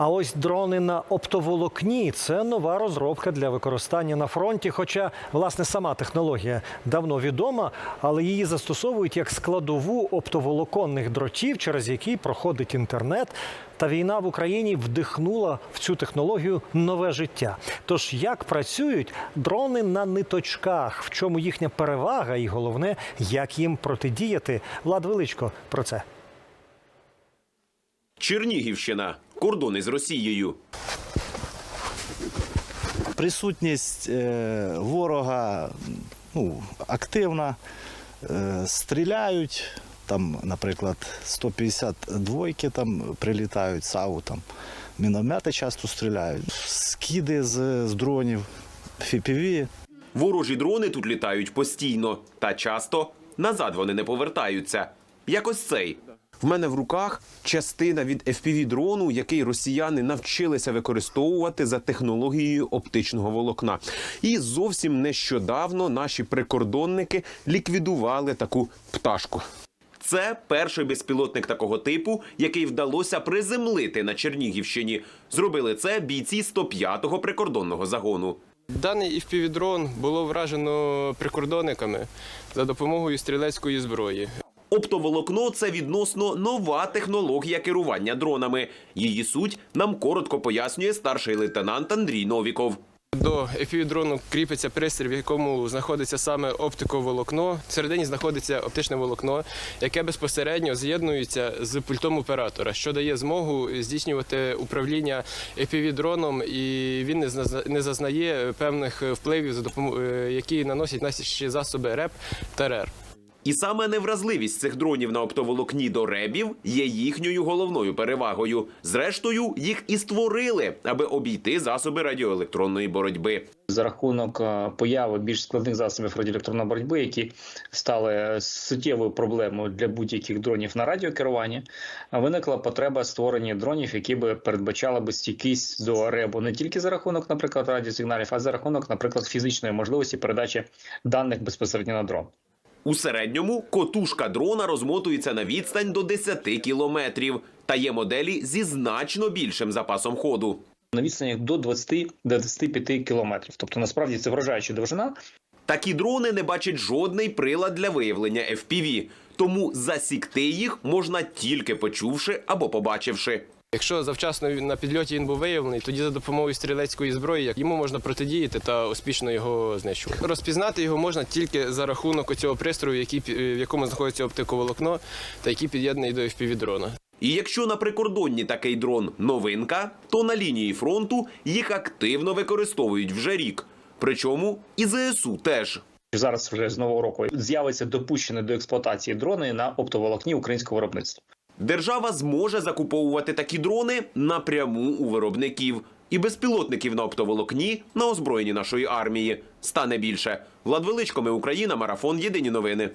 А ось дрони на оптоволокні це нова розробка для використання на фронті. Хоча, власне, сама технологія давно відома, але її застосовують як складову оптоволоконних дротів, через які проходить інтернет. Та війна в Україні вдихнула в цю технологію нове життя. Тож як працюють дрони на ниточках, в чому їхня перевага, і головне, як їм протидіяти? Влад Величко про це. Чернігівщина. Кордони з Росією. Присутність е, ворога ну, активна, е, стріляють. Там, наприклад, 152 там прилітають, САУ, там міномети часто стріляють, скиди з, з дронів, FPV. Ворожі дрони тут літають постійно, та часто назад вони не повертаються. Як ось цей. В мене в руках частина від FPV-дрону, який росіяни навчилися використовувати за технологією оптичного волокна. І зовсім нещодавно наші прикордонники ліквідували таку пташку. Це перший безпілотник такого типу, який вдалося приземлити на Чернігівщині. Зробили це бійці 105-го прикордонного загону. Даний FPV-дрон було вражено прикордонниками за допомогою стрілецької зброї. Оптоволокно це відносно нова технологія керування дронами. Її суть нам коротко пояснює старший лейтенант Андрій Новіков. До FPV-дрону кріпиться пристрій, в якому знаходиться саме оптиковолокно. Всередині знаходиться оптичне волокно, яке безпосередньо з'єднується з пультом оператора, що дає змогу здійснювати управління FPV-дроном, і він не зазнає певних впливів, за які наносять наші засоби РЕП та РЕР. І саме невразливість цих дронів на оптоволокні до ребів є їхньою головною перевагою. Зрештою, їх і створили, аби обійти засоби радіоелектронної боротьби. за рахунок е, появи більш складних засобів радіоелектронної боротьби, які стали суттєвою проблемою для будь-яких дронів на радіокеруванні, виникла потреба створення дронів, які би передбачали би стійкість до ребу не тільки за рахунок, наприклад, радіосигналів, а за рахунок, наприклад, фізичної можливості передачі даних безпосередньо на дрон. У середньому котушка дрона розмотується на відстань до 10 кілометрів. Та є моделі зі значно більшим запасом ходу. На відстані до 20-25 кілометрів. Тобто, насправді це вражаюча довжина, Такі дрони не бачать жодний прилад для виявлення FPV, тому засікти їх можна тільки почувши або побачивши. Якщо завчасно він- на підльоті він був виявлений, тоді за допомогою стрілецької зброї як йому можна протидіяти та успішно його знищувати. Розпізнати його можна тільки за рахунок цього пристрою, який, в якому знаходиться оптиковолокно та який під'єднаний до FPV-дрона. І якщо на прикордонні такий дрон новинка, то на лінії фронту їх активно використовують вже рік. Причому і ЗСУ теж. зараз вже з нового року з'явиться допущені до експлуатації дрони на оптоволокні українського виробництва. Держава зможе закуповувати такі дрони напряму у виробників. І безпілотників на оптоволокні на озброєнні нашої армії стане більше. Влад Величко, ми Україна, марафон. Єдині новини.